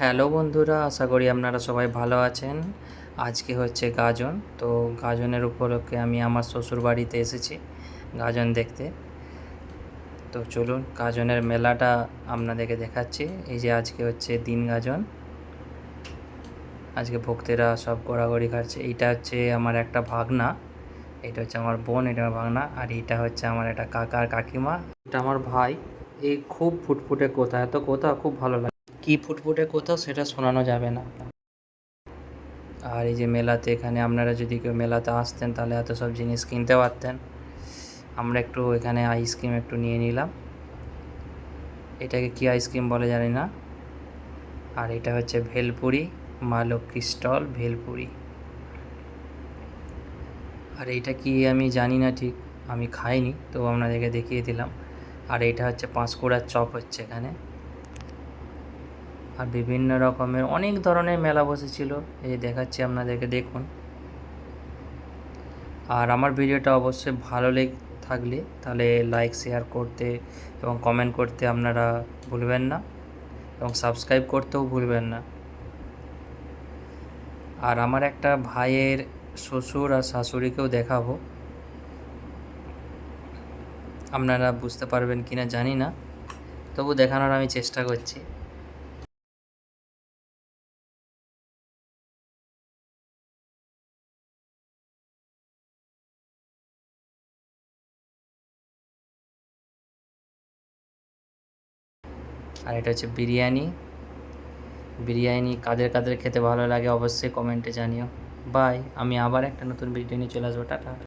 Hello বন্ধুরা, আশা করি আপনারা সবাই ভালো আছেন। আজকে হচ্ছে গাজন, তো গাজনের উপলক্ষে আমি আমার শ্বশুর বাড়িতে এসেছি গাজন দেখতে। তো চলুন, গাজনের মেলাটা আপনাদেরকে দেখাচ্ছি। এই যে আজকে হচ্ছে দিন গাজন। আজকে ভক্তেরা সব গড়াগড়ি খাচ্ছে। এইটা হচ্ছে আমার একটা ভাগনা, এটা হচ্ছে আমার বোন, এটা আমার ভাগনা, আর এইটা হচ্ছে আমার একটা কাকা আর কাকিমা, এটা আমার ভাই। এই খুব ফুটফুটে কথা এত কথা খুব ভালো লাগে। কি ফুটফুটে কোথাও সেটা শোনানো যাবে না। আর এই যে মেলাতে এখানে আপনারা যদি কেউ মেলাতে আসতেন তাহলে এত সব জিনিস কিনতে পারতেন। আমরা একটু এখানে আইসক্রিম একটু নিয়ে নিলাম। এটাকে কি আইসক্রিম বলে জানি না। আর এটা হচ্ছে ভেলপুরি, মা লক্ষ্মী স্টল, ভেলপুরি। আর এইটা কি আমি জানি না ঠিক, আমি খাইনি তো আপনাদেরকে দেখিয়ে দিলাম। আর এটা হচ্ছে পাঁশকুড়ার চপ হচ্ছে এখানে। আর বিভিন্ন রকমের অনেক ধরনের মেলা বসেছিল। এই দেখাচ্ছি আপনাদেরকে, দেখুন। আর আমার ভিডিওটা অবশ্যই ভালো লেগে থাকলে তাহলে লাইক, শেয়ার করতে এবং কমেন্ট করতে আপনারা ভুলবেন না এবং সাবস্ক্রাইব করতেও ভুলবেন না। আর আমার একটা ভাইয়ের শ্বশুর আর শাশুড়িকেও দেখাবো। আপনারা বুঝতে পারবেন কি না জানি না, তবু দেখানোর আমি চেষ্টা করছি। আর এটা হচ্ছে বিরিয়ানি। বিরিয়ানি কাদের কাদের খেতে ভালো লাগে অবশ্যই কমেন্টে জানিও। বাই আমি আবার একটা নতুন নিয়ে চলে আসব, টাটা।